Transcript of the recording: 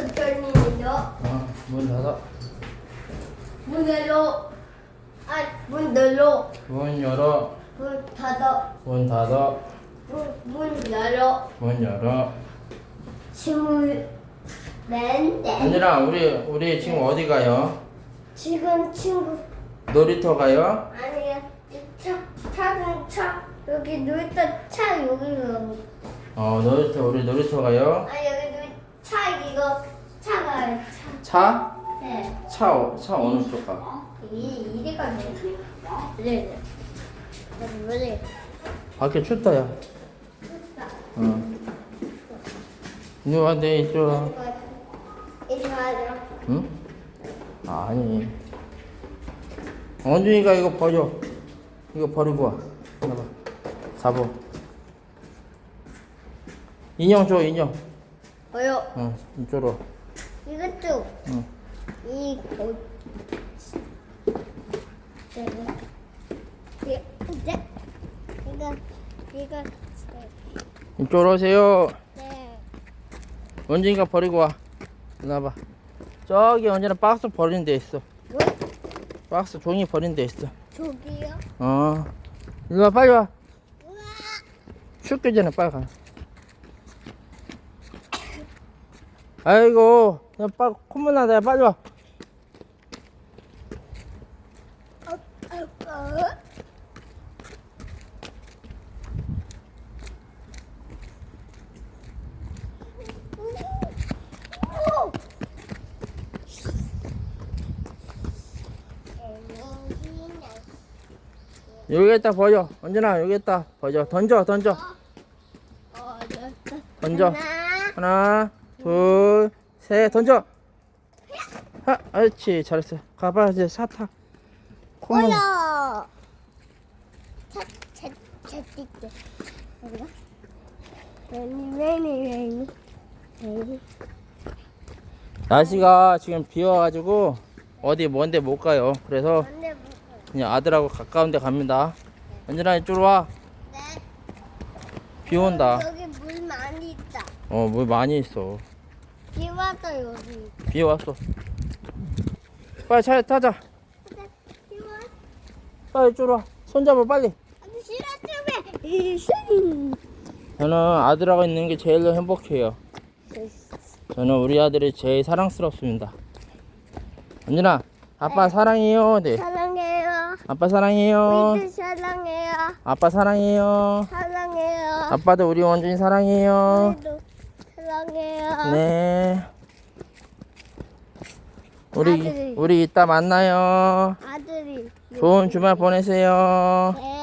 천천히 요 어, 문 닫아. 문으로 아문 열어 문 열어. 문 닫아 문 닫아. 문, 문 열어 문 열어. 친구 맨날 언니라 우리 우리 지금 어디 가요? 지금 친구 놀이터 가요? 아니야 차 차는 차 여기 놀다 차 여기 가고 어 놀이터 우리 놀이터 가요? 아 여기 놀 차 이거 차가 차 차? 네. 차, 어- 차 어느 쪽 가? 이 이리 가 네 네 네. 밖에 춥다 야. 어. 이리 와, 내 이쪽 와. 이리 와요. 응? 아니. 원준이가 이거 버려. 이거 버리고 와. 봐봐. 잡어. 인형 줘, 인형. 어요. 응, 이쪽으로. 와. 이것도 응. 이거 네. 이거 이제 이거 이거 이쪽으로 오세요. 네. 원준이가 버리고 와. 일로 와봐. 저기 언제나 박스 버리는 데 있어. 뭐? 박스 종이 버리는 데 있어. 저기요? 어. 일로 와, 빨리 와. 춥기 전에 빨리 가. 아이고, 야, 빨리, 콧물 나다, 빨리 와. 어, 어, 어. 오! 여기에다 버려. 언제나 여기에다 버려. 던져, 던져. 어, 됐다. 던져. 하나, 하나, 둘, 셋, 던져. 하, 옳지, 잘했어. 가봐, 이제 차 타. 콧물. 올려. 차, 차, 차. 어디가? 왜니, 왜니, 왜니, 왜니. 날씨가 지금 비 와가지고 어디 먼데 못 가요. 그래서 뭐. 그냥 아들하고 가까운 데 갑니다. 언제나 이쪽으로 와. 네. 비 온다. 여기 물 많이 있다. 어, 물 많이 있어. 비 와서 여기. 비 왔어. 빨리 차에 타자. 비 와. 빨리 와. 손잡아, 빨리. 아니 싫어 좀 해. 이씨. 저는 아들하고 있는 게 제일 행복해요. 저는 우리 아들이 제일 사랑스럽습니다. 언제나 아빠 사랑해요. 네. 사랑해요. 아빠 사랑해요. 우리도 사랑해요. 아빠 사랑해요. 사랑해요. 아빠도 우리 원준이 사랑해요. 우리도 사랑해요. 네. 우리 아들이. 우리 이따 만나요. 아들이. 좋은 주말 보내세요. 네.